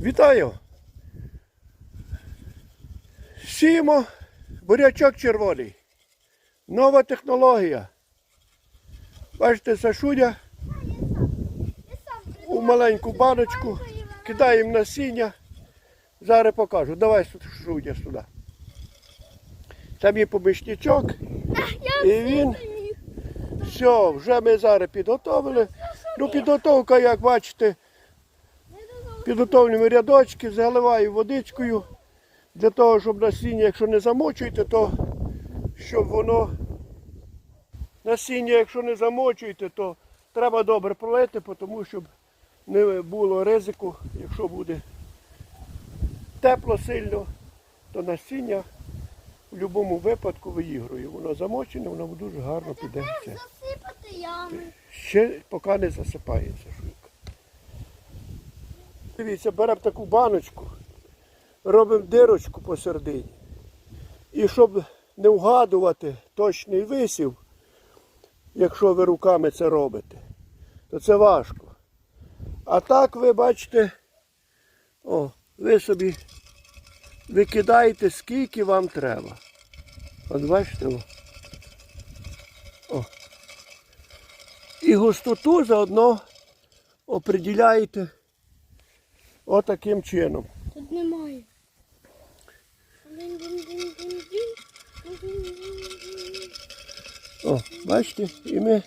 Вітаю! Сіємо бурячок червоний. Нова технологія. Бачите, Сашуня у маленьку баночку, кидаємо насіння. Зараз покажу. Давай Сашуня сюди. Це мій помічничок. І він. Все, вже ми зараз підготовили. Ну, підготовка, як бачите, підготовлюємо рядочки, заливаю водичкою. Для того, щоб насіння, якщо не замочуєте, то щоб воно насіння, якщо не замочуєте, то треба добре пролити, тому щоб не було ризику, якщо буде тепло сильно, то насіння в будь-якому випадку виігрує. Воно замочене, воно дуже гарно піде. Засипати ями. Ще поки не засипається. Дивіться, беремо таку баночку, робимо дирочку посередині. І щоб не вгадувати точний висів, якщо ви руками це робите, то це важко. А так ви бачите, о, ви собі викидаєте, скільки вам треба. От бачите, о. О. І густоту заодно определяєте отаким чином. Тут немає. О, бачите, і ми.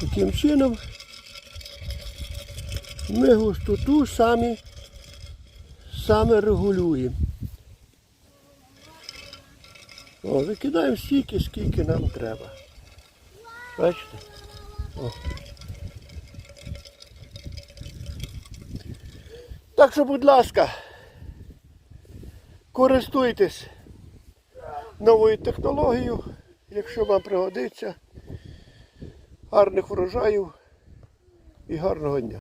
Таким чином ми густоту самі, саме регулюємо. О, викидаємо стільки, скільки нам треба. Бачите? О. Так що, будь ласка, користуйтесь новою технологією, якщо вам пригодиться. Гарних врожаїв і гарного дня.